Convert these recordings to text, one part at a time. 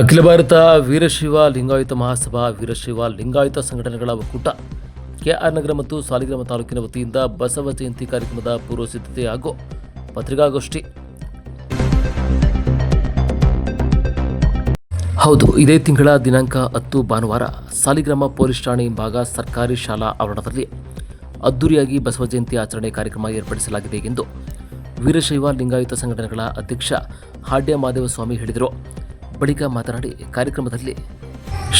ಅಖಿಲ ಭಾರತ ವೀರಶೈವ ಲಿಂಗಾಯುತ ಮಹಾಸಭಾ ವೀರಶೈವ ಲಿಂಗಾಯುತ ಸಂಘಟನೆಗಳ ಒಕ್ಕೂಟ, ಕೆಆರ್ ನಗರ ಮತ್ತು ಸಾಲಿಗ್ರಾಮ ತಾಲೂಕಿನ ವತಿಯಿಂದ ಬಸವ ಜಯಂತಿ ಕಾರ್ಯಕ್ರಮದ ಪೂರ್ವ ಸಿದ್ಧತೆ ಹಾಗೂ ಪತ್ರಿಕಾಗೋಷ್ಠಿ. ಹೌದು, ಇದೇ ತಿಂಗಳ ದಿನಾಂಕ ಹತ್ತು ಭಾನುವಾರ ಸಾಲಿಗ್ರಾಮ ಪೊಲೀಸ್ ಠಾಣೆ ಹಿಂಭಾಗ ಸರ್ಕಾರಿ ಶಾಲಾ ಆವರಣದಲ್ಲಿ ಅದ್ದೂರಿಯಾಗಿ ಬಸವ ಜಯಂತಿ ಆಚರಣೆ ಕಾರ್ಯಕ್ರಮ ಏರ್ಪಡಿಸಲಾಗಿದೆ ಎಂದು ವೀರಶೈವ ಲಿಂಗಾಯುತ ಸಂಘಟನೆಗಳ ಅಧ್ಯಕ್ಷ ಹಾಡ್ಯ ಮಾದೇವಸ್ವಾಮಿ ಹೇಳಿದರು. ಬಳಿಕ ಮಾತನಾಡಿ, ಕಾರ್ಯಕ್ರಮದಲ್ಲಿ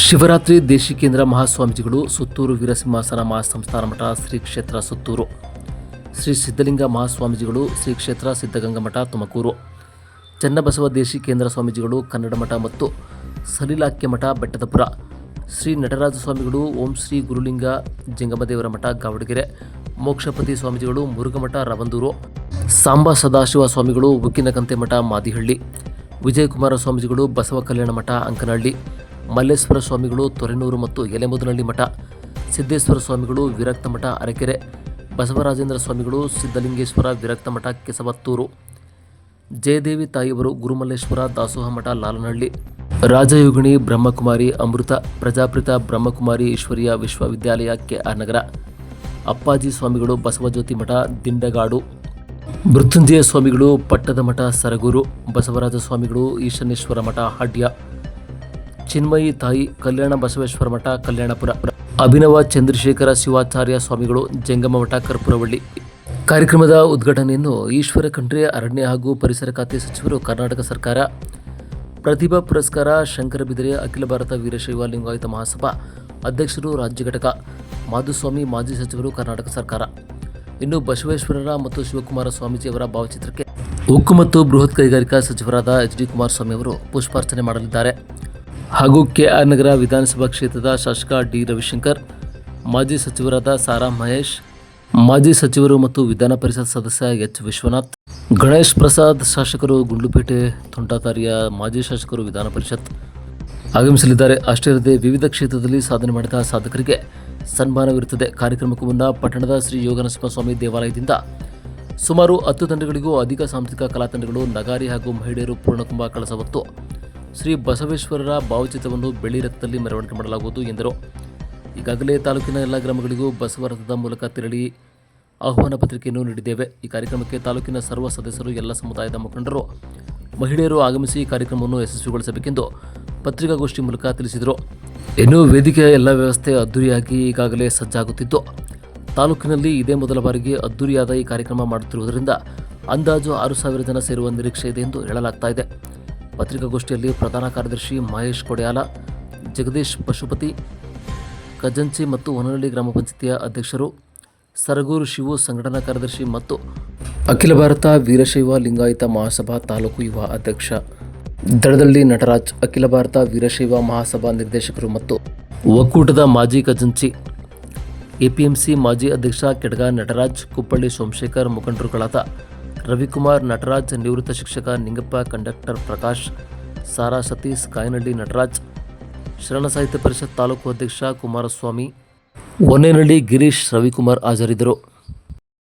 ಶಿವರಾತ್ರಿ ದೇಶಿಕೇಂದ್ರ ಮಹಾಸ್ವಾಮೀಜಿಗಳು ಸುತ್ತೂರು ವೀರಸಿಂಹಾಸನ ಮಹಾಸಂಸ್ಥಾನ ಮಠ, ಶ್ರೀ ಕ್ಷೇತ್ರ ಸುತ್ತೂರು. ಶ್ರೀ ಸಿದ್ಧಲಿಂಗ ಮಹಾಸ್ವಾಮೀಜಿಗಳು, ಶ್ರೀ ಕ್ಷೇತ್ರ ಸಿದ್ಧಗಂಗಾ ಮಠ, ತುಮಕೂರು. ಚನ್ನಬಸವ ದೇಶಿಕೇಂದ್ರ ಸ್ವಾಮೀಜಿಗಳು, ಕನ್ನಡ ಮಠ ಮತ್ತು ಸಲೀಲಾಕ್ಯ ಮಠ, ಬೆಟ್ಟದಪುರ. ಶ್ರೀ ನಟರಾಜ ಸ್ವಾಮಿಗಳು, ಓಂ ಶ್ರೀ ಗುರುಲಿಂಗ, ಜಂಗಮದೇವರ ಮಠ, ಗಾವಡಗೆರೆ. ಮೋಕ್ಷಪತಿ ಸ್ವಾಮೀಜಿಗಳು ಮುರುಘಮಠ ರವಂದೂರು. ಸಾಂಬಾ ಸದಾಶಿವ ಸ್ವಾಮಿಗಳು, ಉಕ್ಕಿನಕಂತೆ ಮಠ, ಮಾದಿಹಳ್ಳಿ. ವಿಜಯಕುಮಾರ ಸ್ವಾಮೀಜಿಗಳು ಬಸವ ಕಲ್ಯಾಣ ಮಠ, ಅಂಕನಹಳ್ಳಿ. ಮಲ್ಲೇಶ್ವರ ಸ್ವಾಮಿಗಳು ತೊರೆನೂರು ಮತ್ತು ಎಲೆಮುದನಹಳ್ಳಿ ಮಠ, ಸಿದ್ದೇಶ್ವರ ಸ್ವಾಮಿಗಳು ವಿರಕ್ತ ಮಠ, ಅರಕೆರೆ. ಬಸವರಾಜೇಂದ್ರ ಸ್ವಾಮಿಗಳು ಸಿದ್ಧಲಿಂಗೇಶ್ವರ ವಿರಕ್ತ ಮಠ, ಕೆಸವತ್ತೂರು. ಜಯದೇವಿ ತಾಯಿಯವರು ಗುರುಮಲ್ಲೇಶ್ವರ ದಾಸೋಹ ಮಠ, ಲಾಲನಹಳ್ಳಿ. ರಾಜಯೋಗಿಣಿ ಬ್ರಹ್ಮಕುಮಾರಿ ಅಮೃತ, ಪ್ರಜಾಪ್ರಿತ ಬ್ರಹ್ಮಕುಮಾರಿ ಈಶ್ವರಿಯ ವಿಶ್ವವಿದ್ಯಾಲಯ, ಕೆಆರ್ ನಗರ. ಅಪ್ಪಾಜಿ ಸ್ವಾಮಿಗಳು ಬಸವಜ್ಯೋತಿ ಮಠ, ದಿಂಡಗಾಡು. ಮೃತ್ಯುಂಜಯ ಸ್ವಾಮಿಗಳು ಪಟ್ಟದ ಮಠ, ಸರಗೂರು. ಬಸವರಾಜ ಸ್ವಾಮಿಗಳು ಈಶನೇಶ್ವರ ಮಠ, ಹಡ್ಯ. ಚಿನ್ಮಯಿ ತಾಯಿ ಕಲ್ಯಾಣ ಬಸವೇಶ್ವರ ಮಠ, ಕಲ್ಯಾಣಪುರ. ಅಭಿನವ ಚಂದ್ರಶೇಖರ ಶಿವಾಚಾರ್ಯ ಸ್ವಾಮಿಗಳು ಜಂಗಮ ಮಠ, ಕರ್ಪುರವಳ್ಳಿ. ಕಾರ್ಯಕ್ರಮದ ಉದ್ಘಾಟನೆಯನ್ನು ಈಶ್ವರ ಖಂಡ್ರೆ, ಅರಣ್ಯ ಹಾಗೂ ಪರಿಸರ ಖಾತೆ ಸಚಿವರು ಕರ್ನಾಟಕ ಸರ್ಕಾರ. ಪ್ರತಿಭಾ ಪುರಸ್ಕಾರ, ಶಂಕರ ಬಿದರೆ, ಅಖಿಲ ಭಾರತ ವೀರಶೈವ ಲಿಂಗಾಯತ ಮಹಾಸಭಾ ಅಧ್ಯಕ್ಷರು, ರಾಜ್ಯ ಘಟಕ. ಮಾಧುಸ್ವಾಮಿ ಮಾಜಿ ಸಚಿವರು ಕರ್ನಾಟಕ ಸರ್ಕಾರ. ಇನ್ನು ಬಸವೇಶ್ವರರ ಮತ್ತು ಶಿವಕುಮಾರ ಸ್ವಾಮೀಜಿಯವರ ಭಾವಚಿತ್ರಕ್ಕೆ ಉಕ್ಕು ಮತ್ತು ಬೃಹತ್ ಕೈಗಾರಿಕಾ ಸಚಿವರಾದ ಎಚ್ ಡಿ ಕುಮಾರಸ್ವಾಮಿ ಅವರು ಪುಷ್ಪಾರ್ಚನೆ ಮಾಡಲಿದ್ದಾರೆ. ಹಾಗೂ ಕೆಆರ್ ನಗರ ವಿಧಾನಸಭಾ ಕ್ಷೇತ್ರದ ಶಾಸಕ ಡಿ. ರವಿಶಂಕರ್, ಮಾಜಿ ಸಚಿವರಾದ ಸಾರಾ ಮಹೇಶ್, ಮಾಜಿ ಸಚಿವರು ಮತ್ತು ವಿಧಾನ ಪರಿಷತ್ ಸದಸ್ಯ ಎಚ್. ವಿಶ್ವನಾಥ್, ಗಣೇಶ್ ಪ್ರಸಾದ್ ಶಾಸಕರು ಗುಂಡ್ಲುಪೇಟೆ ತೊಂಟಾತಾರಿಯ ಮಾಜಿ ಶಾಸಕರು ವಿಧಾನ ಪರಿಷತ್ ಆಗಮಿಸಲಿದ್ದಾರೆ. ಅಷ್ಟೇ ವಿವಿಧ ಕ್ಷೇತ್ರದಲ್ಲಿ ಸಾಧನೆ ಮಾಡಿದ ಸಾಧಕರಿಗೆ ಸನ್ಮಾನವಿರುತ್ತದೆ. ಕಾರ್ಯಕ್ರಮಕ್ಕೂ ಮುನ್ನ ಪಟ್ಟಣದ ಶ್ರೀ ಯೋಗನರಸಿಂಹಸ್ವಾಮಿ ದೇವಾಲಯದಿಂದ ಸುಮಾರು ಹತ್ತು ತಂಡಗಳಿಗೂ ಅಧಿಕ ಸಾಂಸ್ಕೃತಿಕ ಕಲಾತಂಡಗಳು, ನಗಾರಿ ಹಾಗೂ ಮಹಿಳೆಯರು ಪೂರ್ಣಕುಂಭ ಕಳಸ ಹೊತ್ತು ಶ್ರೀ ಬಸವೇಶ್ವರರ ಭಾವಚಿತ್ರವನ್ನು ಬೆಳ್ಳಿ ರಥದಲ್ಲಿ ಮೆರವಣಿಗೆ ಮಾಡಲಾಗುವುದು ಎಂದರು. ಈಗಾಗಲೇ ತಾಲೂಕಿನ ಎಲ್ಲ ಗ್ರಾಮಗಳಿಗೂ ಬಸವ ರಥದ ಮೂಲಕ ತೆರಳಿ ಆಹ್ವಾನ ಪತ್ರಿಕೆಯನ್ನು ನೀಡಿದ್ದೇವೆ. ಈ ಕಾರ್ಯಕ್ರಮಕ್ಕೆ ತಾಲೂಕಿನ ಸರ್ವ ಸದಸ್ಯರು, ಎಲ್ಲ ಸಮುದಾಯದ ಮುಖಂಡರು, ಮಹಿಳೆಯರು ಆಗಮಿಸಿ ಈ ಕಾರ್ಯಕ್ರಮವನ್ನು ಯಶಸ್ವಿಗೊಳಿಸಬೇಕೆಂದು ಪತ್ರಿಕಾಗೋಷ್ಠಿ ಮೂಲಕ ತಿಳಿಸಿದರು. ಇನ್ನು ವೇದಿಕೆಯ ಎಲ್ಲ ವ್ಯವಸ್ಥೆ ಅದ್ದೂರಿಯಾಗಿ ಈಗಾಗಲೇ ಸಜ್ಜಾಗುತ್ತಿದ್ದು ತಾಲೂಕಿನಲ್ಲಿ ಇದೇ ಮೊದಲ ಬಾರಿಗೆ ಅದ್ದೂರಿಯಾದ ಈ ಕಾರ್ಯಕ್ರಮ ಮಾಡುತ್ತಿರುವುದರಿಂದ ಅಂದಾಜು ಆರು ಸಾವಿರ ಜನ ಸೇರುವ ನಿರೀಕ್ಷೆ ಇದೆ ಎಂದು ಹೇಳಲಾಗ್ತಾ ಇದೆ. ಪತ್ರಿಕಾಗೋಷ್ಠಿಯಲ್ಲಿ ಪ್ರಧಾನ ಕಾರ್ಯದರ್ಶಿ ಮಹೇಶ್ ಕೊಡ್ಯಾಲ, ಜಗದೀಶ್ ಪಶುಪತಿ, ಖಜಂಚಿ ಮತ್ತು ಹೊನಹಳ್ಳಿ ಗ್ರಾಮ ಪಂಚಾಯತಿಯ ಅಧ್ಯಕ್ಷರು, ಸರಗೂರು ಶಿವು ಸಂಘಟನಾ ಕಾರ್ಯದರ್ಶಿ ಮತ್ತು ಅಖಿಲ ಭಾರತ ವೀರಶೈವ ಲಿಂಗಾಯತ ಮಹಾಸಭಾ ತಾಲೂಕು ಯುವ ಅಧ್ಯಕ್ಷ. ದಡದಲ್ಲಿ ನಟರಾಜ್, ಅಖಿಲ ಭಾರತ ವೀರಶೈವ ಮಹಾಸಭಾ ನಿರ್ದೇಶಕರು ಮತ್ತು ಒಕ್ಕೂಟದ ಮಾಜಿ ಖಜಂಚಿ ಎಪಿಎಂಸಿ ಮಾಜಿ ಅಧ್ಯಕ್ಷ ಕೆಡಗ ನಟರಾಜ್, ಕುಪ್ಪಳ್ಳಿ ಸೋಮಶೇಖರ್ ಮುಖಂಡರುಗಳಾದ ರವಿಕುಮಾರ್ ನಟರಾಜ್, ನಿವೃತ್ತ ಶಿಕ್ಷಕ ನಿಂಗಪ್ಪ, ಕಂಡಕ್ಟರ್ ಪ್ರಕಾಶ್, ಸಾರಾ ಸತೀಶ್, ಕಾಯನಹಳ್ಳಿ ನಟರಾಜ್, ಶರಣ ಸಾಹಿತ್ಯ ಪರಿಷತ್ ತಾಲೂಕು ಅಧ್ಯಕ್ಷ ಕುಮಾರಸ್ವಾಮಿ ಒನ್ನೇನಹಳ್ಳಿ ಗಿರೀಶ್, ರವಿಕುಮಾರ್ ಹಾಜರಿದ್ದರು.